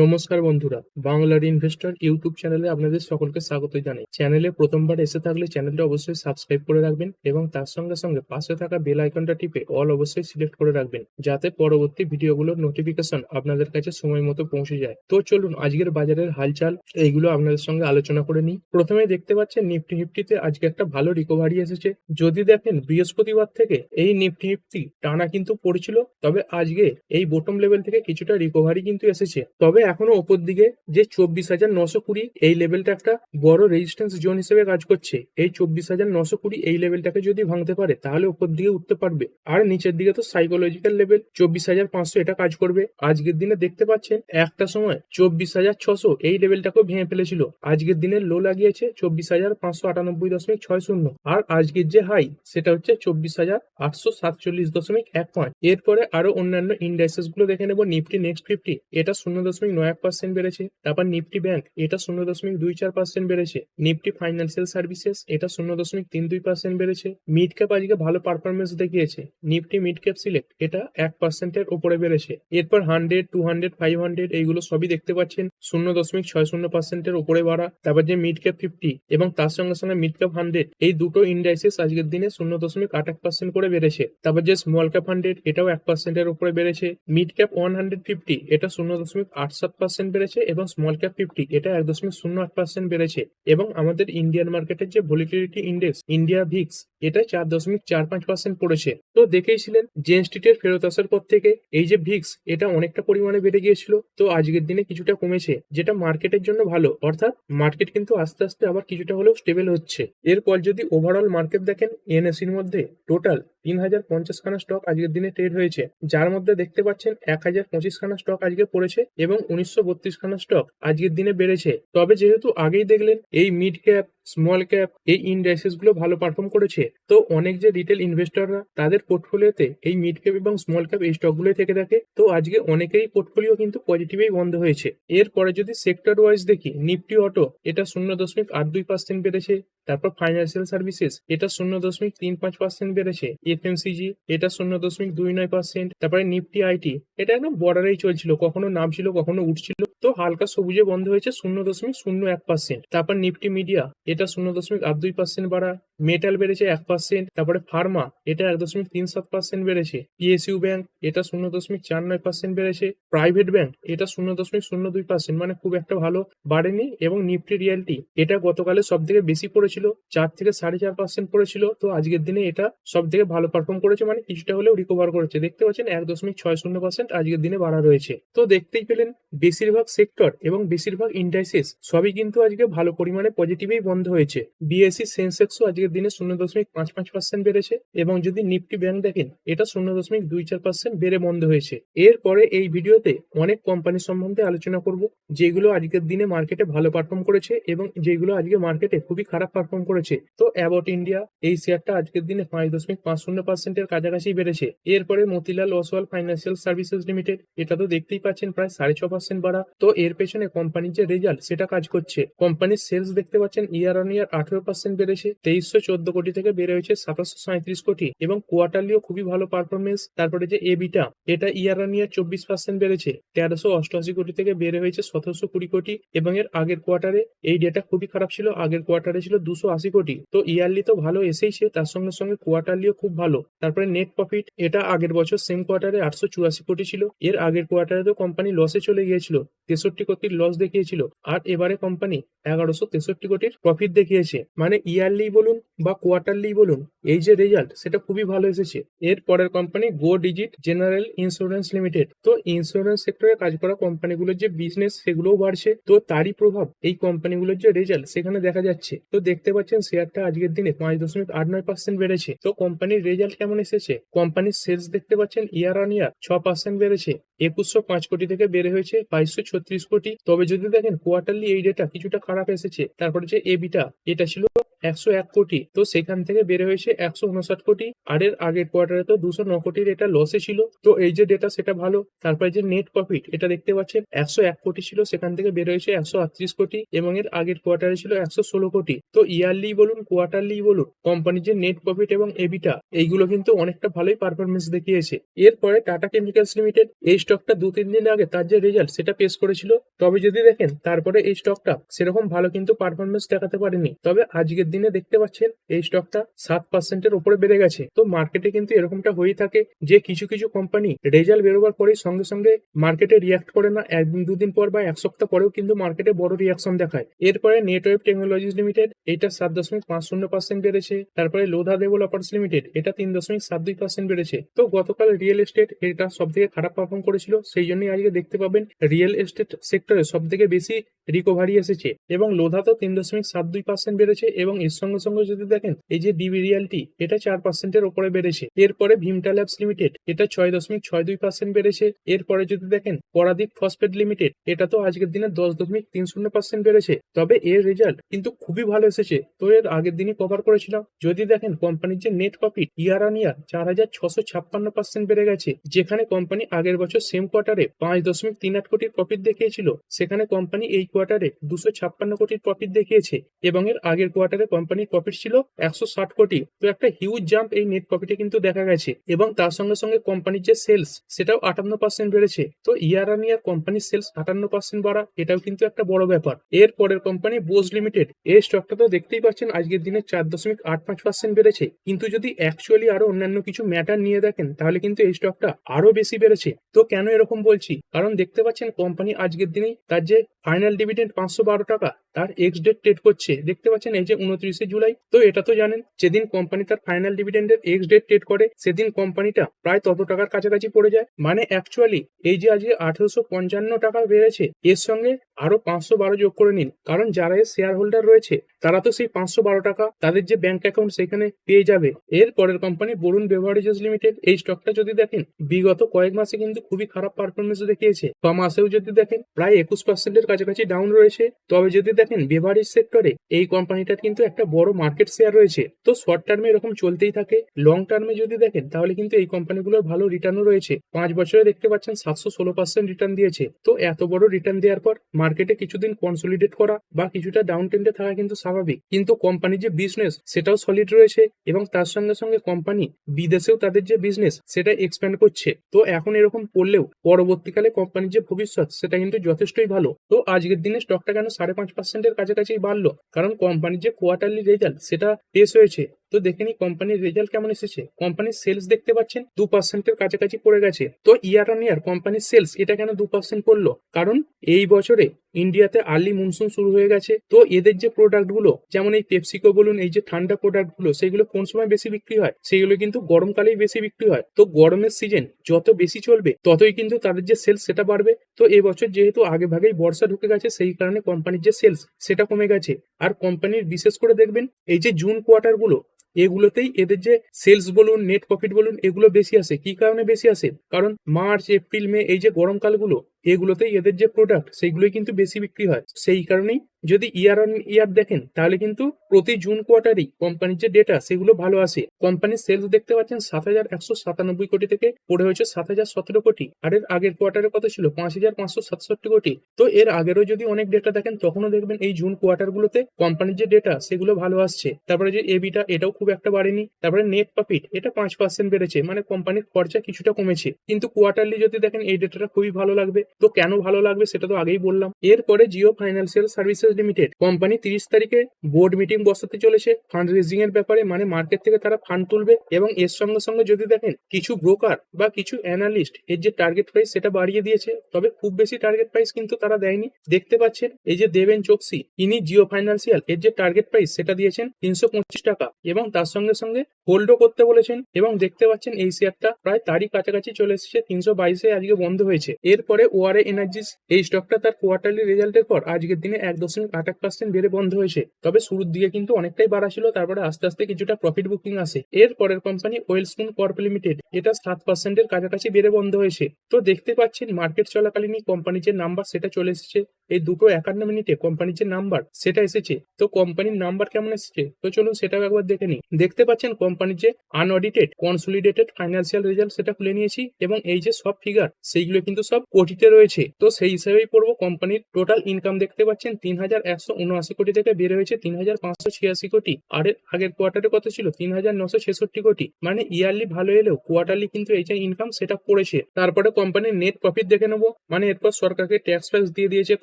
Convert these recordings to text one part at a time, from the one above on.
নমস্কার বন্ধুরা, বাংলার ইনভেস্টর ইউটিউব চ্যানেলে আপনাদের সকলকে স্বাগত জানাই। চ্যানেলে প্রথমবার এসে থাকলে চ্যানেলটা অবশ্যই সাবস্ক্রাইব করে রাখবেন এবং তার সঙ্গে সঙ্গে পাশে থাকা বেল আইকনটা টিপে অল অবশ্যই সিলেক্ট করে রাখবেন, যাতে পরবর্তী ভিডিওগুলোর নোটিফিকেশন আপনাদের কাছে সময় মতো পৌঁছে যায়। তো চলুন আজকের বাজারের হালচাল, এইগুলো আপনাদের সঙ্গে আলোচনা করে নিই। প্রথমে দেখতে পাচ্ছেন নিফটি নিফটিতে আজকে একটা ভালো রিকভারি এসেছে। যদি দেখেন বৃহস্পতিবার থেকে এই নিফটি নিফটি টানা কিন্তু পড়ছিল, তবে আজকে এই বোটম লেভেল থেকে কিছুটা রিকভারি কিন্তু এসেছে। তবে এখনও ওপর দিকে যে চব্বিশ হাজার নশো কুড়ি এই লেভেলটা একটা বড় রেজিস্ট্যান্স জোন হিসেবে কাজ করছে। এই চব্বিশ হাজার নশো কুড়ি এই লেভেলটাকে যদি ভাঙতে পারে, তাহলে ওপর দিকে উঠতে পারবে। আর নিচের দিকে তো সাইকোলজিক্যাল লেভেল চব্বিশ হাজার পাঁচশো এটা কাজ করবে। আজকের দিনে দেখতে পাচ্ছেন, একটা সময় চব্বিশ হাজার ছশো এই লেভেলটাকেও ভেঙে ফেলেছিল। আজকের দিনে লো লাগিয়েছে চব্বিশ হাজার পাঁচশো আটানব্বই দশমিক ছয় শূন্য। আর আজকের যে হাই সেটা হচ্ছে চব্বিশ হাজার আটশো সাতচল্লিশ দশমিক এক পাঁচ এরপরে আরও অন্যান্য ইন্ডাইসেসগুলো দেখে নেব নিফটি নেক্সট ফিফটি এটা শূন্য দশমিক নয় এক পার্সেন্ট বেড়েছে, তারপর নিফটি ব্যাংক, এটা শূন্য দশমিক দুই চার পার্সেন্ট বেড়েছে, নিফটি ফাইন্যান্সিয়াল সার্ভিসেস, এটা শূন্য দশমিক তিন দুই পার্সেন্ট বেড়েছে মিড ক্যাপ আজকে ভালো পারফরমেন্স দেখিয়েছে, নিফটি মিড ক্যাপ সিলেক্ট, এটা এক পার্সেন্টের উপরে বেড়েছে, এরপর hundred, two hundred, five hundred এইগুলো সবই দেখতে পাচ্ছেন, শূন্য দশমিক ছয় শূন্য পার্সেন্টের উপরে বাড়া, তারপর যে মিড ক্যাপ ফিফটি এবং তার সঙ্গে সঙ্গে মিড ক্যাপ হান্ড্রেড, এই দুটো ইন্ডাইসেস আজকের দিনে শূন্য দশমিক আট এক পার্সেন্ট করে বেড়েছে, তারপর যে স্মল ক্যাপ হান্ড্রেড এটাও এক পার্সেন্টের উপরে বেড়েছে mid cap one hundred fifty এটা শূন্য দশমিক আট সাত পার্সেন্ট বেড়েছে এবং স্মল ক্যাপ ফিফটি এটা এক দশমিক শূন্য আট পার্সেন্ট বেড়েছে এবং আমাদের ইন্ডিয়ান মার্কেটের যে ভলিটিলিটি ইন্ডেক্স ইন্ডিয়া ভিক্স এটা চার দশমিক চার পাঁচ পার্সেন্ট পড়েছে। তো দেখেইছিলেন জেন স্ট্রিটের ফেরত আসার পর থেকে এই যে ভিক্স এটা অনেকটা পরিমাণে বেড়ে গিয়েছিল, তো আজকের দিনে কিছুটা কমেছে, যেটা মার্কেটের জন্য ভালো। অর্থাৎ মার্কেট কিন্তু আস্তে আস্তে আবার কিছুটা হলেও স্টেবল হচ্ছে। এরপর যদি ওভারঅল মার্কেট দেখেন এনএসির মধ্যে টোটাল তিন হাজার পঞ্চাশ খানা স্টক আজকের দিনে ট্রেড হয়েছে। যার মধ্যে দেখতে পাচ্ছেন এক হাজার পঁচিশ খানা স্টক আজকে পড়েছে এবং উনিশশো বত্রিশ খানা স্টক আজকের দিনে বেড়েছে। তবে যেহেতু আগেই দেখলেন, এই মিড ক্যাপ স্মল ক্যাপ এই ইন্ডাইসেসগুলো ভালো পারফর্ম করেছে। তো অনেক যে রিটেল ইনভেস্টররা তাদের পোর্টফোলিওতে এই মিড ক্যাপ এবং স্মল ক্যাপ এই স্টক গুলোই থেকে থাকে। তো আজকে অনেকেরই পোর্টফোলিও কিন্তু পজিটিভই বন্ধ হয়েছে। এরপরে যদি সেক্টর ওয়াইজ দেখি নিফটি অটো এটা শূন্য দশমিক আট দুই পার্সেন্ট বেড়েছে। তারপর ফাইন্যান্সিয়াল সার্ভিসেস এটা শূন্য দশমিক তিন পাঁচ পার্সেন্ট বেড়েছে। এফএমসিজি এটা শূন্য দশমিক দুই নয় পার্সেন্ট তারপরে নিফটি আইটি এটা একদম বর্ডারেই চলছিল, কখনো নামছিল, কখনো উঠছিল। তো হালকা সবুজে বন্ধ হয়েছে, শূন্য দশমিক শূন্য এক পার্সেন্ট তারপর নিফটি মিডিয়া এটা শূন্য দশমিক আট দুই পার্সেন্ট বাড়া মেটাল বেড়েছে এক পার্সেন্ট তারপরে ফার্মা এটা এক দশমিক তিন সাত পার্সেন্ট বেড়েছে পিএসইউ ব্যাংক এটা শূন্য দশমিক চার নয় পার্সেন্ট বেড়েছে প্রাইভেট ব্যাংক এটা শূন্য দশমিক শূন্য দুই পার্সেন্ট মানে খুব একটা ভালো বাড়েনি, এবং নিফটি রিয়ালটি এটা গতকালে সব থেকে বেশি পড়েছিল, চার থেকে সাড়ে চার পার্সেন্ট পড়েছিল, তো আজকের দিনে এটা সব থেকে ভালো পারফর্ম করেছে মানে কিছুটা হলেও রিকভার করেছে, দেখতে পাচ্ছেন এক দশমিক ছয় শূন্য পার্সেন্ট আজকের দিনে বাড়া রয়েছে, তো দেখতেই পেলেন, বেশিরভাগ সেক্টর এবং বেশিরভাগ ইন্ডাইসেস সবই কিন্তু আজকে ভালো পরিমাণে পজিটিভই বন্ধ হয়েছে। বিএসসি সেন্সেক্সও আজকের দিনে শূন্য দশমিক পাঁচ পাঁচ পার্সেন্ট বেড়েছে এবং যদি নিফটি ব্যাংক দেখেন, এটা শূন্য দশমিক দুই চার পার্সেন্ট বেড়ে বন্ধ হয়েছে। এরপরে এই ভিডিওতে অনেক কোম্পানি সম্বন্ধে আলোচনা করব, যেগুলো আজকের দিনে মার্কেটে ভালো পারফর্ম করেছে এবং যেগুলো আজকে মার্কেটে খুবই খারাপ পারফর্ম করেছে। তো অ্যাবট ইন্ডিয়া এই শেয়ারটা আজকের দিনে পাঁচ দশমিক পাঁচ শূন্য পার্সেন্টের কাছাকাছি বেড়েছে। এরপরে Motilal Oswal financial services limited এটা তো দেখতেই পাচ্ছেন, প্রায় সাড়ে ছ পার্সেন্ট বাড়া। তো এর পেছনে কোম্পানির যে রেজাল্ট সেটা কাজ করছে। কোম্পানির সেলস দেখতে পাচ্ছেন ইয়ার অন ইয়ার আঠেরো পার্সেন্ট বেড়েছে, তেইশশো চোদ্দ কোটি থেকে বেড়ে হয়েছে সাতাশশো সাঁত্রিশ কোটি এবং কোয়ার্টারলিও খুবই ভালো পারফরমেন্স তারপরে যে এবিটা, এটা ইয়ার অন ইয়ার চব্বিশ পার্সেন্ট বেড়েছে, তেরোশো অষ্টআশি কোটি থেকে বেড়ে হয়েছে সতেরোশো কুড়ি কোটি এবং এর আগের কোয়ার্টারে এই ডেটা খুবই খারাপ ছিল, আগের কোয়ার্টারে ছিল দুশো আশি কোটি। তো ইয়ারলি তো ভালো এসেইছে, তার সঙ্গে সঙ্গে কোয়ার্টারলিও খুব ভালো। তারপরে নেট প্রফিট এটা আগের বছর সেম কোয়ার্টারে আটশো চুরাশি কোটি ছিল, এর আগের কোয়ার্টারে তো কোম্পানি লসে চলে গিয়েছিল, তেষট্টি কোটির লস দেখিয়েছিল, আর এবারে কোম্পানি এগারোশো তেষট্টি কোটির প্রফিট দেখিয়েছে মানে ইয়ারলি বলুন বা কোয়ার্টারলি বলুন, এই যে রেজাল্ট সেটা খুবই ভালো এসেছে। এর পরের company Go Digit general insurance limited তো ইন্স্যুরেন্স সেক্টরে কাজ করা কোম্পানিগুলোর যে বিজনেস সেগুলোও বাড়ছে, তো তারই প্রভাব এই কোম্পানিগুলোর যে রেজাল্ট সেখানে দেখা যাচ্ছে। তো দেখতে পাচ্ছেন শেয়ারটা আজকের দিনে পাঁচ দশমিক আট নয় পার্সেন্ট বেড়েছে। তো কোম্পানির রেজাল্ট কেমন এসেছে? কোম্পানির সেলস দেখতে পাচ্ছেন ইয়ার অন ইয়ার ছ পার্সেন্ট বেড়েছে। একুশশো পাঁচ কোটি থেকে বেড়ে হয়েছে বাইশশো ছত্রিশ কোটি। তবে যদি দেখেন কোয়ার্টারলি এই ডেটা কিছুটা খারাপ এসেছে, তারপরে যে এবিটা এটা ছিল একশো এক কোটি। তো সেখান থেকে বেড়ে হয়েছে একশো উনষাট কোটি। আর এর আগের কোয়ার্টারে তো দুশো ন কোটির এটা লসে ছিল। তো এই যে ডেটা সেটা ভালো। তারপরে যে নেট প্রফিট এটা দেখতে পাচ্ছেন, একশো এক কোটি ছিল। সেখান থেকে বের হয়েছে একশো আটত্রিশ কোটি এবং এর আগের কোয়ার্টারে ছিল একশো ষোলো কোটি। তো ইয়ারলি বলুন কোয়ার্টারলি বলুন কোম্পানির যে নেট প্রফিট এবং এবিটা এইগুলো কিন্তু অনেকটা ভালোই পারফরমেন্স দেখিয়েছে। এরপরে টাটা কেমিক্যালস লিমিটেড এই স্টকটা দু তিন দিন আগে তার যে রেজাল্ট সেটা পেশ করেছিল। তবে যদি দেখেন, তারপরে এই স্টকটা সেরকম ভালো কিন্তু পারফরমেন্স দেখাতে পারেনি। তবে আজকের দিনে দেখতে পাচ্ছেন এই স্টকটা সাত পার্সেন্টের উপরে বেড়ে গেছে। তো মার্কেটে কিন্তু এরকমটা হয়েই থাকে যে কিছু কিছু কোম্পানি রেজাল্ট বেরোবার পরেই সঙ্গে সঙ্গে মার্কেটে রিয়াক্ট করে না। একদিন, দুদিন পর বা এক সপ্তাহ পরেও কিন্তু মার্কেটে বড় রিয়াকশন দেখায়। এরপরে নেটওয়েব টেকনোলজিস লিমিটেড এটা সাত দশমিক পাঁচ শূন্য পার্সেন্ট বেড়েছে। তারপরে লোধা ডেভেলপার্স লিমিটেড এটা তিন দশমিক সাত দুই পার্সেন্ট বেড়েছে। তো গতকাল রিয়েল এস্টেট এটা সব থেকে খারাপ পারফর্ম করেছিল। সেই জন্যই আজকে দেখতে পাবেন রিয়েল এস্টেট সেক্টরে সব থেকে বেশি রিকভারি এসেছে এবং লোধা তো তিন দশমিক সাত দুই পার্সেন্ট বেড়েছে এবং এর সঙ্গে সঙ্গে যদি দেখেন, এই যে ডিবি রিয়ালটি এটা চার পার্সেন্টের উপরে বেড়েছে। এরপরে ভীমটা ল্যাবস লিমিটেড এটা ছয় দশমিক ছয় দুই পার্সেন্ট বেড়েছে। এরপরে যদি দেখেন পরাদীপ ফসফেট লিমিটেড এটা তো আজকের দিনে দশ দশমিক তিন শূন্য পার্সেন্ট বেড়েছে। তবে এর রেজাল্ট কিন্তু খুবই ভালো এসেছে। তো এর আগের দিনই কভার করেছিলাম। যদি দেখেন কোম্পানির যে net profit year on year চার হাজার ছশো ছাপ্পান্ন পার্সেন্ট বেড়ে গেছে। যেখানে কোম্পানি আগের বছর সেম কোয়ার্টারে পাঁচ দশমিক তিন আট কোটির প্রফিট দেখিয়েছিল, সেখানে কোম্পানি এই কোয়ার্টারে দুশো ছাপ্পান্ন কোটির প্রফিট দেখিয়েছে এবং এর আগের কোয়ার্টারে কোম্পানির প্রফিট ছিল একশো ষাট কোটি। তো একটা হিউজ জাম্প এই নেট প্রফিটে কিন্তু দেখা গেছে এবং তার সঙ্গে সঙ্গে কোম্পানির যে সেলস সেটাও আটান্ন পার্সেন্ট বেড়েছে। তো ইয়ার অন ইয়ার কোম্পানির সেলস আটান্ন পার্সেন্ট বাড়া, এটাও কিন্তু একটা বড় ব্যাপার। এর পরের কোম্পানি বোস লিমিটেড এই স্টকটা তো দেখতেই পাচ্ছেন আজকের দিনে চার দশমিক আট পাঁচ পার্সেন্ট বেড়েছে। কিন্তু যদি অ্যাকচুয়ালি আরও অন্যান্য কিছু ম্যাটার নিয়ে দেখেন, তাহলে কিন্তু এই স্টকটা আরও বেশি বেড়েছে। তো কেন এরকম বলছি? কারণ দেখতে পাচ্ছেন কোম্পানি আজকের দিনেই তার যে ফাইনাল ডিভিডেন্ড পাঁচশো বারো টাকা, তার এক্স ডেট ট্রেড করছে। দেখতে পাচ্ছেন এই যে উনত্রিশে জুলাই। তো এটা তো জানেন, যেদিন কোম্পানি তার ফাইনাল ডিভিডেন্ডের এক্স ডেট ট্রেড করে, সেদিন কোম্পানিটা প্রায় তত টাকার কাছাকাছি পড়ে যায়। মানে অ্যাকচুয়ালি এই যে আজকে আঠারোশো পঞ্চান্ন টাকা বেড়েছে, এর সঙ্গে আরও পাঁচশো বারো যোগ করে নিন। কারণ যারা এর শেয়ার হোল্ডার রয়েছে, তারা তো সেই পাঁচশো বারো টাকা তাদের যে ব্যাংক অ্যাকাউন্ট সেখানে পেয়ে যাবে। এর পরের কোম্পানি বরুণ বেভারেজেস লিমিটেড এই স্টকটা যদি দেখেন, বিগত কয়েক মাসে কিন্তু খুবই খারাপ পারফরমেন্স দেখিয়েছে। ছ মাসেও যদি দেখেন, প্রায় একুশ পার্সেন্টের কাছাকাছি ডাউন রয়েছে। তবে যদি দেখেন বেভারেজ সেক্টরে এই কোম্পানিটার কিন্তু একটা বড় মার্কেট শেয়ার রয়েছে। তো শর্ট টার্মে এরকম চলতেই থাকে। লং টার্মে যদি দেখেন, তাহলে কিন্তু এই কোম্পানিগুলোর ভালো রিটার্নও রয়েছে। পাঁচ বছরে দেখতে পাচ্ছেন সাতশো ষোলো পার্সেন্ট রিটার্ন দিয়েছে। তো এত বড় রিটার্ন দেওয়ার পর মার্কেটে কিছুদিন কনসোলিডেট করা বা কিছুটা ডাউন ট্রেন্ডে থাকা কিন্তু স্বাভাবিক। কিন্তু কোম্পানির যে বিজনেস সেটাও সলিড রয়েছে এবং তার সঙ্গে সঙ্গে কোম্পানি বিদেশেও তাদের যে বিজনেস সেটা এক্সপ্যান্ড করছে। তো এখন এরকম পড়লেও পরবর্তীকালে কোম্পানির যে ভবিষ্যৎ, সেটা কিন্তু যথেষ্টই ভালো। তো আজকের দিনে স্টকটা কেন সাড়ে পাঁচ পার্সেন্টের কাছাকাছি বাড়লো? কারণ কোম্পানির যে কোয়ার্টারলি রেজাল্ট সেটা পেশ হয়েছে। তো দেখে নি কোম্পানির রেজাল্ট কেমন এসেছে? কোম্পানির সেলস দেখতে পাচ্ছেন, দু পার্সেন্টের কাছাকাছি পড়ে গেছে। তো ইয়ার অন ইয়ার কোম্পানির সেলস এটা কেন দু পার্সেন্ট পড়ল কারণ এই বছরে ইন্ডিয়াতে আর্লি মনসুন শুরু হয়ে গেছে। তো এদের যে প্রোডাক্টগুলো, যেমন এই পেপসিকো বলুন, এই যে ঠান্ডা প্রোডাক্টগুলো, সেগুলো কোন সময় বেশি বিক্রি হয়? সেগুলো কিন্তু গরমকালেই বেশি বিক্রি হয়। তো গরমের সিজন যত বেশি চলবে, ততই কিন্তু তাদের যে সেলস সেটা বাড়বে। তো এবছর যেহেতু আগে ভাগেই বর্ষা ঢুকে গেছে, সেই কারণে কোম্পানির যে সেলস সেটা কমে গেছে। আর কোম্পানির বিশেষ করে দেখবেন, এই যে জুন কোয়ার্টারগুলো এগুলোতেই এদের যে সেলস বলুন নেট প্রফিট বলুন, এগুলো বেশি আসে। কি কারণে বেশি আসে? কারণ মার্চ, এপ্রিল, মে এই যে গরমকালগুলো এগুলোতেই এদের যে প্রোডাক্ট সেইগুলোই কিন্তু বেশি বিক্রি হয়। সেই কারণেই যদি ইয়ার অন ইয়ার দেখেন, তাহলে কিন্তু প্রতি জুন কোয়ার্টারই কোম্পানির যে ডেটা সেগুলো ভালো আসে। কোম্পানির সেলস দেখতে পাচ্ছেন সাত হাজার একশো সাতানব্বই কোটি থেকে পড়ে হয়েছে সাত হাজার সতেরো কোটি। আর এর আগের কোয়ার্টারে কত ছিল পাঁচ হাজার পাঁচশো সাতষট্টি কোটি। তো এর আগেরও যদি অনেক ডেটা দেখেন, তখনও দেখবেন এই জুন কোয়ার্টারগুলোতে কোম্পানির যে ডেটা সেগুলো ভালো আসছে। তারপরে যে এবিটা এটাও খুব একটা বাড়েনি। তারপরে নেট প্রফিট এটা পাঁচ পার্সেন্ট বেড়েছে। মানে কোম্পানির খরচা কিছুটা কমেছে। কিন্তু কোয়ার্টারলি যদি দেখেন, এই ডেটাটা খুবই ভালো লাগবে। তো কেন ভালো লাগবে সেটা তো আগেই বললাম। এরপরে Jio financial services limited company তিরিশ তারিখে বোর্ড মিটিং বসাতে চলেছে। ফান্ড রেজিং এর ব্যাপারে মানে মার্কেট থেকে তারা ফান্ড তুলবে এবং এর সঙ্গে সঙ্গে যদি দেখেন কিছু ব্রোকার বা কিছু অ্যানালিস্ট এর যে টার্গেট প্রাইস সেটা বাড়িয়ে দিয়েছে, তবে খুব বেশি টার্গেট প্রাইস কিন্তু তারা দেয়নি। দেখতে পাচ্ছেন এই যে দেবেন চোকসি, ইনি জিও ফাইন্যান্সিয়াল এর যে টার্গেট প্রাইস সেটা দিয়েছেন তিনশো পঁচিশ টাকা এবং তার সঙ্গে সঙ্গে হোল্ডও করতে বলেছেন এবং দেখতে পাচ্ছেন এই শেয়ারটা প্রায় তারই কাছাকাছি চলে এসেছে, তিনশো বাইশে আজকে বন্ধ হয়েছে। এরপরে ওয়ারে এনার্জিস এই স্টকটা তার কোয়ার্টারলি রেজাল্টের পর আজকের দিনে এক দশমিক আট এক পার্সেন্ট বেড়ে বন্ধ হয়েছে। তবে শুরুর দিকে কিন্তু অনেকটাই বাড়া ছিল তারপরে আস্তে আস্তে কিছুটা প্রফিট বুকিং আসে। এর পরের কোম্পানি ওয়েলস্পুন কর্প লিমিটেড এটা সাত পার্সেন্টের কাছাকাছি বেড়ে বন্ধ হয়েছে। তো দেখতে পাচ্ছেন মার্কেট চলাকালীনই কোম্পানির যে নাম্বার সেটা চলে এসেছে। এই দুটো একান্ন মিনিটে কোম্পানির যে নাম্বার সেটা এসেছে। তো কোম্পানির নাম্বার কেমন এসেছে? তো চলুন সেটাও একবার দেখে নিই। দেখতে পাচ্ছেন কোম্পানির যে আনঅডিটেড কনসোলিডেটেড ফাইন্যান্সিয়াল রেজাল্ট সেটা খুলে নিয়েছি এবং এই যে সব ফিগার সেইগুলো কিন্তু সব কোটিতে রয়েছে। তো সেই হিসাবেই পড়ব কোম্পানির টোটাল ইনকাম দেখতে পাচ্ছেন তিন হাজার একশো উনআশি কোটি থেকে বের হয়েছে তিন হাজার পাঁচশো ছিয়াশি কোটি। আর আগের কোয়ার্টারে কত ছিল? তিন হাজার নশো ছেষট্টি কোটি। মানে ইয়ারলি ভালো এলেও কোয়ার্টারলি কিন্তু এই যে ইনকাম সেটা পড়েছে। তারপরে কোম্পানির নেট প্রফিট দেখে নেব। মানে এরপর সরকারকে ট্যাক্স ফ্যাক্স দিয়ে দিয়েছে,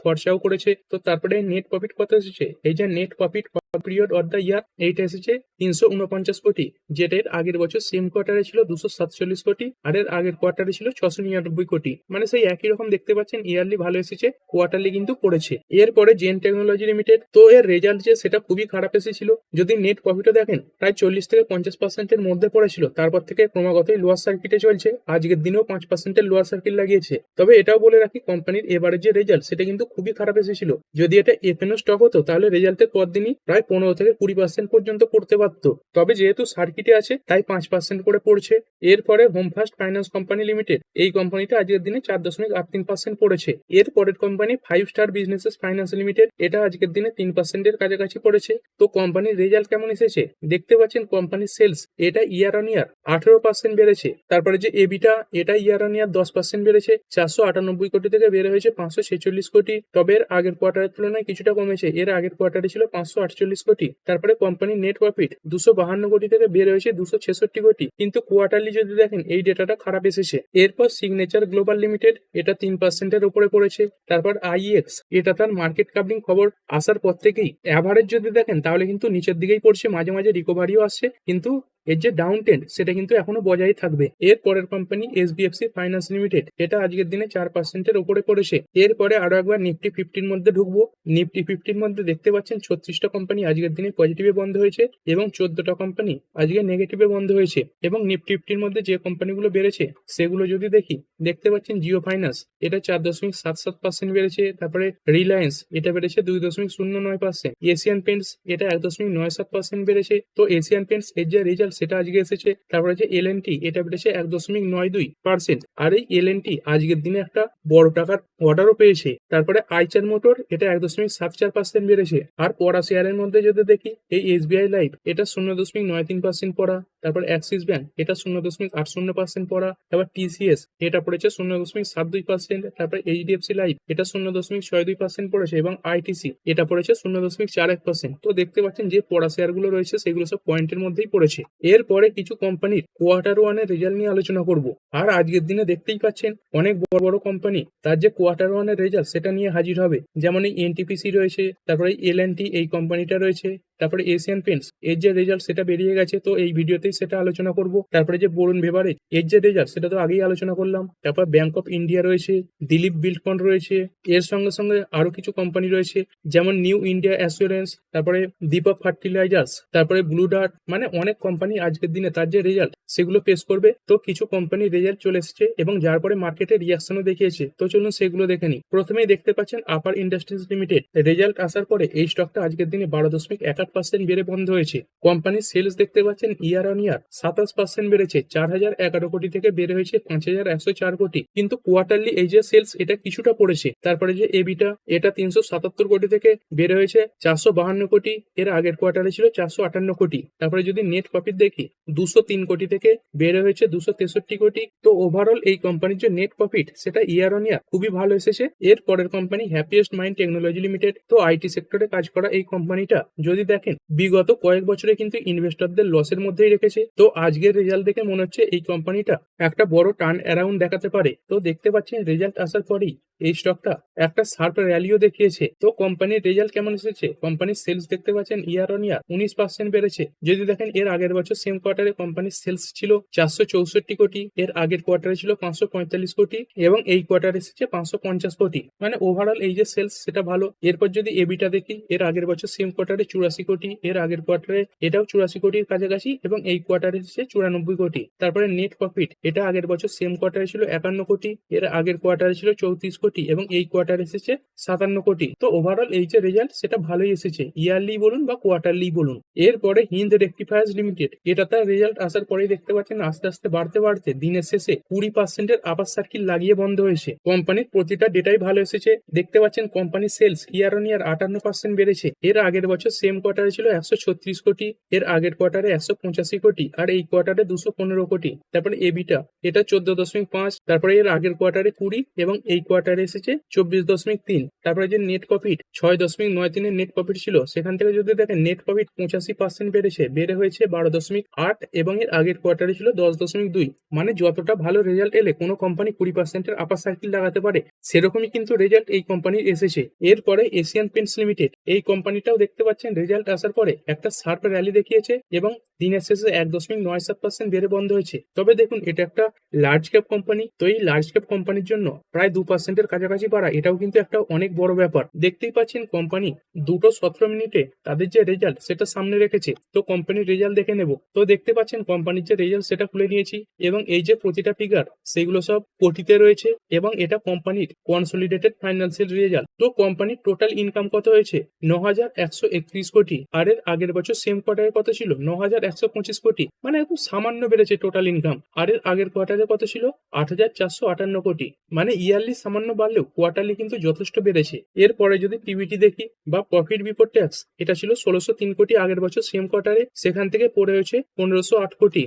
খরচাও করেছে। তো তারপরে নেট প্রফিট কত এসেছে? এই যে net profit period of the year এইটা এসেছে, তিনশো উনপঞ্চাশ কোটি। যেটা এর আগের বছর সেম কোয়ার্টারে ছিল দুশো সাতচল্লিশ কোটি, আর এর আগের কোয়ার্টারে ছিল ছশো নিরানব্বই কোটি। মানে সেই একই রকম দেখতে পাচ্ছেন ইয়ারলি ভালো এসেছে কোয়ার্টারলি কিন্তু পড়েছে। এরপরে জেন টেকনোলজি লিমিটেড তো এর রেজাল্ট যে সেটা খুবই খারাপ এসেছিল। যদি নেট প্রফিটও দেখেন, প্রায় চল্লিশ থেকে পঞ্চাশ পার্সেন্টের মধ্যে পড়েছিল। তারপর থেকে ক্রমাগতই লোয়ার সার্কিটে চলছে, আজকের দিনেও পাঁচ পার্সেন্টের লোয়ার সার্কিট লাগিয়েছে। তবে এটাও বলে রাখি কোম্পানির এবারের যে রেজাল্ট সেটা কিন্তু খুবই খারাপ এসেছিল। যদি এটা এফএনও স্টক হতো, তাহলে রেজাল্টের পর দিনই প্রায় পনেরো থেকে কুড়ি পার্সেন্ট পর্যন্ত পড়তে পারত তবে যেহেতু সার্কিটে আছে, তাই পাঁচ পার্সেন্ট করে পড়ছে। এরপরে home first finance company limited এই কোম্পানিটা আজকের দিনে চার দশমিক আট তিন পার্সেন্ট পড়েছে। এর পরের company Five Star Businesses Finance Limited এটা আজকের দিনে তিন পার্সেন্টের কাছাকাছি পড়েছে। তো কোম্পানির রেজাল্ট কেমন এসেছে? দেখতে পাচ্ছেন কোম্পানির সেলস এটা ইয়ার অন ইয়ার আঠেরো পার্সেন্ট বেড়েছে। তারপরে যে এবিটা এটা ইয়ার অন ইয়ার দশ পার্সেন্ট বেড়েছে। চারশো আটানব্বই কোটি থেকে বেড়ে হয়েছে পাঁচশো ছেচল্লিশ কোটি। তবে এর আগের কোয়ার্টারের তুলনায় কিছুটা কমেছে। এর আগের কোয়ার্টারে ছিল পাঁচশো আটচল্লিশ কোটি তারপরে কোম্পানির নেট প্রফিট দুশো বাহান্ন কোটি থেকে বের হয়েছে দুশো ছেষট্টি কোটি। কিন্তু কোয়ার্টারলি যদি দেখেন, এই ডেটাটা খারাপ এসেছে। এরপর সিগনেচার গ্লোবাল লিমিটেড এটা তিন পার্সেন্টের উপরে পড়েছে। তারপর আইএক্স এটা তার মার্কেট কাবলিং খবর আসার পর থেকেই। অ্যাভারেজ যদি দেখেন, তাহলে কিন্তু নিচের দিকেই পড়ছে, মাঝে মাঝে রিকভারিও আসছে। কিন্তু এর যে ডাউন ট্রেন্ড সেটা কিন্তু এখনও বজায় থাকবে। এর পরের কোম্পানি এসবিএফসি ফাইন্যান্স লিমিটেড এটা আজকের দিনে চার পার্সেন্টের উপরে পড়েছে। এরপরে আরও একবার নিফটি ফিফটির মধ্যে ঢুকবো। নিফটি ফিফটির মধ্যে দেখতে পাচ্ছেন ছত্রিশটা কোম্পানি আজকের দিনে পজিটিভে বন্ধ হয়েছে এবং চোদ্দটা কোম্পানি আজকে নেগেটিভে বন্ধ হয়েছে। এবং নিফটি ফিফটির মধ্যে যে কোম্পানিগুলো বেড়েছে, সেগুলো যদি দেখি, দেখতে পাচ্ছেন জিও ফাইন্যান্স এটা চার দশমিক সাত সাত পার্সেন্ট বেড়েছে। তারপরে রিলায়েন্স এটা বেড়েছে দুই দশমিক শূন্য নয় পার্সেন্ট এশিয়ান পেন্টস এটা এক দশমিক নয় সাত পার্সেন্ট বেড়েছে। তো এশিয়ান পেন্টস এর যে রেজাল্ট সেটা আজকে এসেছে, তারপরে যে এল এটা বেড়েছে এক দশমিক নয় দুই পার্সেন্ট আর এই এল আজকের দিনে একটা বড় টাকার অর্ডারও পেয়েছে। তারপরে আইচার মোটর, এটা এক দশমিক সাত চার পার্সেন্ট বেড়েছে। আর পড়া শেয়ারের মধ্যে যদি দেখি, এই এসবিআই লাইফ এটা শূন্য দশমিক নয় তিন পার্সেন্ট পড়া। তারপর অ্যাক্সিস ব্যাংক এটা শূন্য দশমিক আট শূন্য পার্সেন্ট পড়া। তারপর টিসিএস এটা পড়েছে শূন্য দশমিক সাত দুই পার্সেন্ট তারপর এইচডিএফসি লাইফ এটা শূন্য দশমিক ছয় দুই পার্সেন্ট পড়েছে। এবং আইটিসি এটা পড়েছে শূন্য দশমিক চার এক পার্সেন্ট তো দেখতে পাচ্ছেন যে পড়া শেয়ারগুলো রয়েছে, সেগুলো সব পয়েন্টের মধ্যেই পড়েছে। এরপরে কিছু কোম্পানির কোয়ার্টার ওয়ানের রেজাল্ট নিয়ে আলোচনা করব। আর আজকের দিনে দেখতেই পাচ্ছেন, অনেক বড় বড় কোম্পানি তার যে কোয়ার্টার ওয়ানের রেজাল্ট সেটা নিয়ে হাজির হবে। যেমন এই এনটিপিসি রয়েছে, তারপরে এল এই কোম্পানিটা রয়েছে, তারপরে এশিয়ান পেন্টস এর যে রেজাল্ট সেটা বেরিয়ে গেছে, তো এই ভিডিওতেই সেটা আলোচনা করব। তারপরে যে বরুণ বেভারেজ এর যে রেজাল্ট সেটা তো আগেই আলোচনা করলাম। তারপর ব্যাংক অফ ইন্ডিয়া রয়েছে দিলীপ বিল্ডকন রয়েছে, এর সঙ্গে সঙ্গে আরও কিছু কোম্পানি রয়েছে, যেমন নিউ ইন্ডিয়া অ্যাসুরেন্স তারপরে দীপক ফার্টিলাইজার্স তারপরে ব্লু ডার্ট মানে অনেক কোম্পানি আজকের দিনে তার যে রেজাল্ট সেগুলো পেশ করবে। তো কিছু কোম্পানির রেজাল্ট চলে এসেছে এবং যার পরে মার্কেটে রিয়াকশনও দেখিয়েছে। তো চলুন সেগুলো দেখে নিই। প্রথমেই দেখতে পাচ্ছেন আপার ইন্ডাস্ট্রিজ লিমিটেড রেজাল্ট আসার পরে এই স্টকটা আজকের দিনে বারো দশমিক এক আট পার্সেন্ট বেড়ে বন্ধ হয়েছে। কোম্পানির সেলস দেখতে পাচ্ছেন ইয়ার অন ইয়ার সাতাশ পার্সেন্ট বেড়েছে, চার হাজার এগারো কোটি থেকে বেড়ে হয়েছে পাঁচ হাজার একশো চার কোটি। কিন্তু কোয়ার্টারলি এই যে সেলস এটা কিছুটা পড়েছে। তারপরে যে এবিটা এটা তিনশো সাতাত্তর কোটি থেকে বেড়ে হয়েছে, চারশো বাহান্ন কোটি। এর আগের কোয়ার্টারে ছিল চারশো আটান্ন কোটি। তারপরে যদি নেট প্রফিট দেখি, দুশো তিন কোটি থেকে বেড়ে হয়েছে দুশো তেষট্টি কোটি। তো ওভারঅল এই কোম্পানির যে নেট প্রফিট সেটা ইয়ার অন ইয়ার খুবই ভালো এসেছে। এর পরের company Happiest Mind Technology Limited তো আইটি সেক্টরে কাজ করা এই কোম্পানিটা যদি দেখেন, বিগত কয়েক বছরে কিন্তু ইনভেস্টরদের লসের মধ্যেই রেখেছে। তো আজকের রেজাল্ট দেখে মনে হচ্ছে এই কোম্পানিটা একটা বড় টার্ন অ্যারাউন্ড দেখাতে পারে। তো দেখতে পাচ্ছেন রেজাল্ট আসার পরেই এই স্টকটা একটা শার্প র্যালিও দেখিয়েছে। তো কোম্পানির রেজাল্ট কেমন এসেছে? কোম্পানির সেলস দেখতে পাচ্ছেন ইয়ার অন ইয়ার উনিশ পার্সেন্ট বেড়েছে। যদি দেখেন এর আগের বছর সেম কোয়ার্টারে কোম্পানির সেলস ছিল চারশো চৌষট্টি কোটি, এর আগের কোয়ার্টারে ছিল পাঁচশো পঁয়তাল্লিশ কোটি এবং এই কোয়ার্টারে এসেছে পাঁচশো পঞ্চাশ কোটি। মানে ওভারঅল এই যে সেলস সেটা ভালো। এরপর যদি এবিটা দেখি, এর আগের বছর সেম কোয়ার্টারে চুরাশি কোটি, এর আগের কোয়ার্টারে এটাও চুরাশি কোটির কাছাকাছি এবং এই কোয়ার্টারে এসেছে চুরানব্বই কোটি। তারপরে নেট প্রফিট এটা আগের বছর সেম কোয়ার্টারে ছিল একান্ন কোটি, এর আগের কোয়ার্টারে ছিল চৌত্রিশ কোটি এবং এই কোয়ার্টারে এসেছে সাতান্ন কোটি। তো ওভারঅল এই যে রেজাল্ট সেটা ভালোই এসেছে। ইয়ারলি বলুন বা কোয়ার্টারলি বলুন। এরপরে হিন্দ রেক্টিফায়ার্স লিমিটেড এটা তার রেজাল্ট আসার পরেই দেখতে পাচ্ছেন আস্তে আস্তে বাড়তে বাড়তে দিনের শেষে কুড়ি পার্সেন্টের আপার সার্কিল লাগিয়ে বন্ধ হয়েছে। কোম্পানির প্রতিটা ডেটাই ভালো এসেছে। দেখতে পাচ্ছেন কোম্পানির সেলস ইয়ার অন ইয়ার আটান্ন পার্সেন্ট বেড়েছে। এর আগের বছর সেম কোয়ার্টারে ছিল একশো ছত্রিশ কোটি, এর আগের কোয়ার্টারে একশো পঁচাশি কোটি, আর এই কোয়ার্টারে দুশো পনেরো কোটি। তারপরে এবিটা এটা চোদ্দ দশমিক পাঁচ, তারপরে এর আগের কোয়ার্টারে কুড়ি এবং এই কোয়ার্টারে এসেছে চব্বিশ দশমিক তিন। তারপরে যে নেট প্রফিট ছয় দশমিক নয় তিনের নেট প্রফিট ছিল, সেখান থেকে যদি দেখেন নেট প্রফিট পঁচাশি পার্সেন্ট বেড়েছে, বেড়ে হয়েছে বারো দশমিক আট এবং এর আগের কোয়ার্টারে ছিল দশ দশমিক দুই। মানে যতটা ভালো রেজাল্ট এলে কোনো কোম্পানি কুড়ি পার্সেন্টের আপার সার্কিল লাগাতে পারে, সেরকমই কিন্তু রেজাল্ট এই কোম্পানির এসেছে। এরপরে এশিয়ান পেন্টস লিমিটেড এই কোম্পানিটাও দেখতে পাচ্ছেন রেজাল্ট আসার পরে একটা শার্প র্যালি দেখিয়েছে এবং দিনের শেষে এক দশমিক নয় সাত পার্সেন্ট বেড়ে বন্ধ হয়েছে। তবে দেখুন, এটা একটা লার্জ ক্যাপ কোম্পানি তো এই লার্জ ক্যাপ কোম্পানির জন্য প্রায় দু পার্সেন্টের কাছাকাছি বাড়া এটাও কিন্তু একটা অনেক বড় ব্যাপার। দেখতেই পাচ্ছেন কোম্পানি দুটো সতেরো মিনিটে তাদের যে রেজাল্ট সেটা সামনে রেখেছে। তো কোম্পানির রেজাল্ট দেখে নেব। তো দেখতে পাচ্ছেন কোম্পানির যে রেজাল্ট সেটা খুলে নিয়েছি এবং এই যে প্রতিটা ফিগার সেগুলো সব কোটিতে রয়েছে এবং এটা কোম্পানির কনসলিডেটেড ফাইন্যান্সিয়াল রেজাল্ট তো কোম্পানির টোটাল ইনকাম কত হয়েছে? ন হাজার একশো একত্রিশ কোটি। আর এর আগের বছর সেম কোয়ার্টারে কত ছিল? ন হাজার একশো পঁচিশ কোটি। মানে একদম সামান্য বেড়েছে টোটাল ইনকাম আর এর আগের কোয়ার্টারে কত ছিল? আট হাজার চারশো আটান্ন কোটি। মানে ইয়ারলি সামান্য বাড়লেও কোয়ার্টারলি কিন্তু যথেষ্ট বেড়েছে। এরপরে যদি পিবিটি দেখি বা প্রফিট বিফোর ট্যাক্স এটা ছিল ষোলোশো তিন কোটি আগের বছর সেম কোয়ার্টারে সেখান থেকে পড়ে হয়েছে পনেরোশো আট কোটি।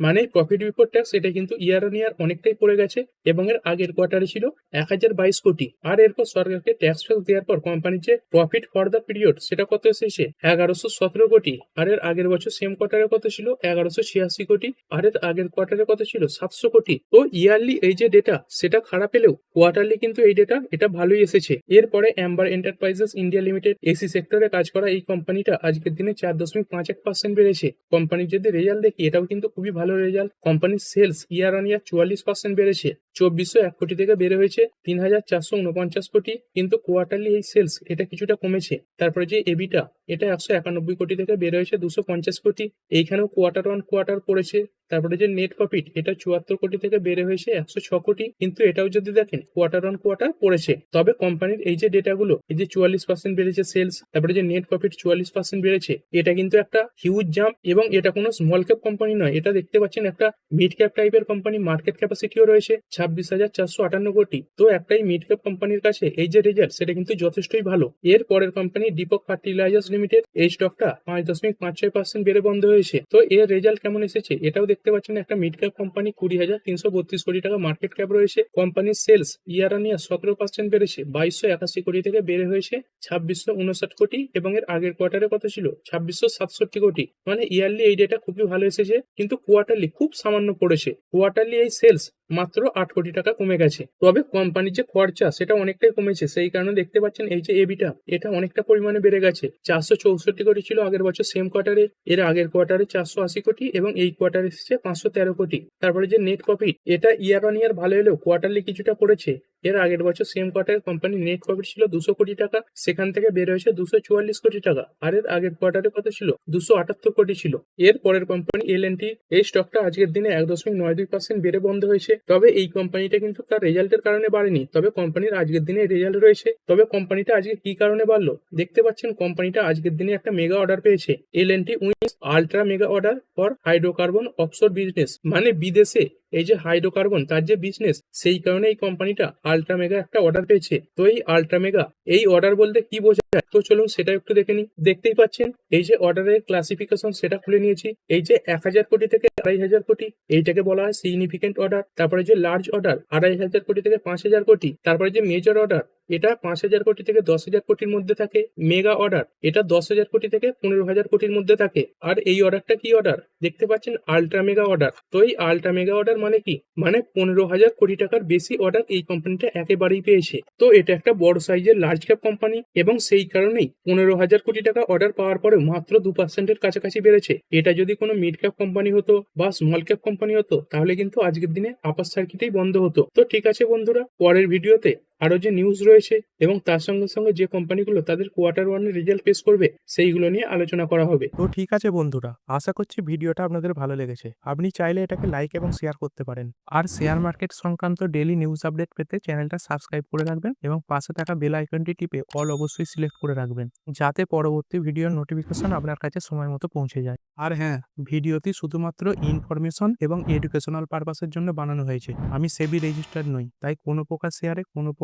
মানে প্রফিট বিফোর ট্যাক্স এটা কিন্তু ইয়ার অন ইয়ার অনেকটাই পড়ে গেছে এবং এর আগের কোয়ার্টারে ছিল এক হাজার বাইশ কোটি। আর এরপর সরকারকে ট্যাক্স ফ্যাক্স দেওয়ার পর কোম্পানির যে প্রফিট ফর দ্য পিরিয়ড সেটা কত এসেছে? এগারোশো সতেরো কোটি। আর এর আগের বছর সেম কোয়ার্টারে কত ছিল? এগারোশো ছিয়াশি কোটি। আর এর আগের কোয়ার্টারে কত ছিল? সাতশো কোটি। তো ইয়ারলি এই যে ডেটা সেটা খারাপ এলেও কোয়ার্টারলি কিন্তু এই ডেটা এটা ভালোই এসেছে। এরপরে Amber Enterprises India Limited AC সেক্টরে কাজ করা এই কোম্পানিটা আজকের দিনে চার দশমিক পাঁচ এক পার্সেন্ট বেড়েছে। কোম্পানির যদি রেজাল্ট দেখি এটাও কিন্তু খুবই ভালো রেজাল্ট কোম্পানির সেলস ইয়ার অন ইয়ার চুয়াল্লিশ পার্সেন্ট বেড়েছে। চব্বিশশো এক কোটি থেকে বেড়ে হয়েছে তিন হাজার চারশো উনপঞ্চাশ কোটি। কিন্তু কোয়ার্টারলি এই সেলস এটা কিছুটা কমেছে। তারপরে যে এবিটা এটা একশো একানব্বই কোটি থেকে বেড়ে হয়েছে দুশো পঞ্চাশ কোটি। এইখানেও কোয়ার্টার অন কোয়ার্টার পড়েছে তারপরে যে নেট প্রফিট এটা চুয়াত্তর কোটি থেকে বেড়ে হয়েছে, একশো ছ কোটি। কিন্তু এটাও যদি দেখেন কোয়ার্টার অন কোয়ার্টার পড়েছে। তবে কোম্পানির এই যে ডেটাগুলো এই যে চুয়াল্লিশ পার্সেন্ট বেড়েছে সেলস তারপরে যে নেট প্রফিট চুয়াল্লিশ পার্সেন্ট বেড়েছে, এটা কিন্তু একটা হিউজ জাম্প এবং এটা কোনো স্মল ক্যাপ কোম্পানি নয়। এটা দেখতে পাচ্ছেন একটা মিড ক্যাপ টাইপের কোম্পানি মার্কেট ক্যাপাসিটিও রয়েছে ছাব্বিশ হাজার চারশো আটান্ন কোটি। তো একটাই মিড ক্যাপ কোম্পানির কাছে এই যে রেজাল্ট সেটা কিন্তু যথেষ্টই ভালো। এর পরের কোম্পানি দীপক ফার্টিলাইজার্স লিমিটেড এই স্টকটা পাঁচ দশমিক পাঁচ ছয় পার্সেন্ট বেড়ে বন্ধ হয়েছে। তো এর রেজাল্ট কেমন এসেছে, এটাও দেখতে পাচ্ছেন একটা মিড ক্যাপ কোম্পানি কুড়ি হাজার তিনশো বত্রিশ কোটি টাকা মার্কেট ক্যাপ রয়েছে। কোম্পানির সেলস ইয়ার অন ইয়ার সতেরো পার্সেন্ট বেড়েছে। বাইশশো একাশি কোটি থেকে বেড়ে হয়েছে ছাব্বিশশো উনষাট কোটি এবং এর আগের কোয়ার্টারে কত ছিল? ছাব্বিশশো সাতষট্টি কোটি। মানে ইয়ারলি এই ডেটা খুবই ভালো এসেছে। কিন্তু কোয়ার্টারলি খুব সামান্য পড়েছে। কোয়ার্টারলি এই সেলস মাত্র আট কোটি টাকা কমে গেছে। তবে কোম্পানির যে খরচা, সেটা অনেকটাই কমেছে। সেই কারণে দেখতে পাচ্ছেন এই যে এবিটা এটা অনেকটা পরিমাণে বেড়ে গেছে। চারশো চৌষট্টি কোটি ছিল আগের বছর সেম কোয়ার্টারে এর আগের কোয়ার্টারে চারশো আশি কোটি এবং এই কোয়ার্টারে এসেছে পাঁচশো তেরো কোটি। তারপরে যে নেট প্রফিট এটা ইয়ার অন ইয়ার ভালো এলেও কোয়ার্টারলি কিছুটা পড়েছে এর আগের বছর সেম কোয়ার্টারে কোম্পানির নেট প্রফিট ছিল দুশো কোটি টাকা। সেখান থেকে বের হয়েছে দুশো চুয়াল্লিশ কোটি টাকা। আর এর আগের কোয়ার্টারে কত ছিল? দুশো আটাত্তর কোটি ছিল। এর পরের কোম্পানি এল এন টি এই স্টকটা আজকের দিনে এক দশমিক নয় দুই পার্সেন্ট বেড়ে বন্ধ হয়েছে। তবে এই কোম্পানিটা কিন্তু তার রেজাল্টের কারণে বাড়েনি। তবে কোম্পানির আজকের দিনে রেজাল্ট রয়েছে। তবে কোম্পানিটা আজকে কি কারণে বাড়লো? দেখতে পাচ্ছেন কোম্পানিটা আজকের দিনে একটা মেগা অর্ডার পেয়েছে। L N T wins ultra mega order for hydrocarbon offshore business মানে বিদেশে এই যে হাইড্রোকার্বন তার যে বিজনেস সেই কারণে এই কোম্পানিটা আলট্রা মেগা একটা অর্ডার পেয়েছে। তো এই আলট্রা মেগা এই অর্ডার বলতে কি বোঝায়? তো চলুন সেটা একটু দেখে নিই। দেখতেই পাচ্ছেন, এই যে অর্ডারের ক্লাসিফিকেশন সেটা খুলে নিয়েছি। এই যে এক হাজার কোটি থেকে আড়াই হাজার কোটি, এইটাকে বলা হয় সিগনিফিকেন্ট অর্ডার তারপরে যে লার্জ অর্ডার আড়াই হাজার কোটি থেকে পাঁচ হাজার কোটি। তারপরে যে মেজর অর্ডার এটা পাঁচ হাজার কোটি থেকে দশ হাজার কোটির মধ্যে থাকে মেগা অর্ডার এটা দশ হাজার কোটি থেকে পনেরো হাজার কোটির মধ্যে থাকে। আর এই অর্ডারটা কি অর্ডার দেখতে পাচ্ছেন আলট্রা মেগা অর্ডার তো এই আলট্রা মেগা অর্ডার মানে কি? মানে পনেরো হাজার কোটি টাকার বেশি অর্ডার এই কোম্পানিটা একেবারেই পেয়েছে। তো এটা একটা বড় সাইজের লার্জ ক্যাপ কোম্পানি এবং সেই কারণেই পনেরো হাজার কোটি টাকা অর্ডার পাওয়ার পরেও মাত্র দু পার্সেন্টের কাছাকাছি বেড়েছে। এটা যদি কোনো মিড ক্যাপ কোম্পানি হতো বা স্মল ক্যাপ কোম্পানি হতো, তাহলে কিন্তু আজকের দিনে আপার সার্কিটেই বন্ধ হতো। তো ঠিক আছে বন্ধুরা, পরের ভিডিওতে আরও যে নিউজ রয়েছে এবং তার সঙ্গে সঙ্গে যে কোম্পানিগুলো তাদের কোয়ার্টার ওয়ানের রেজাল্ট পেশ করবে, সেইগুলো নিয়ে আলোচনা করা হবে। তো ঠিক আছে বন্ধুরা, আশা করছি ভিডিওটা আপনাদের ভালো লেগেছে। আপনি চাইলে এটাকে লাইক এবং শেয়ার করতে পারেন। আর শেয়ার মার্কেট সংক্রান্ত ডেলি নিউজ আপডেট পেতে চ্যানেলটা সাবস্ক্রাইব করে রাখবেন এবং পাশে থাকা বেল আইকনটি টিপে অল অবশ্যই সিলেক্ট করে রাখবেন, যাতে পরবর্তী ভিডিওর নোটিফিকেশন আপনার কাছে সময় মতো পৌঁছে যায়। আর হ্যাঁ ভিডিওটি শুধুমাত্র ইনফরমেশন এবং এডুকেশনাল পারপাসের জন্য বানানো হয়েছে। আমি সেবি রেজিস্টার্ড নই, তাই কোনো প্রকার শেয়ারে কোনো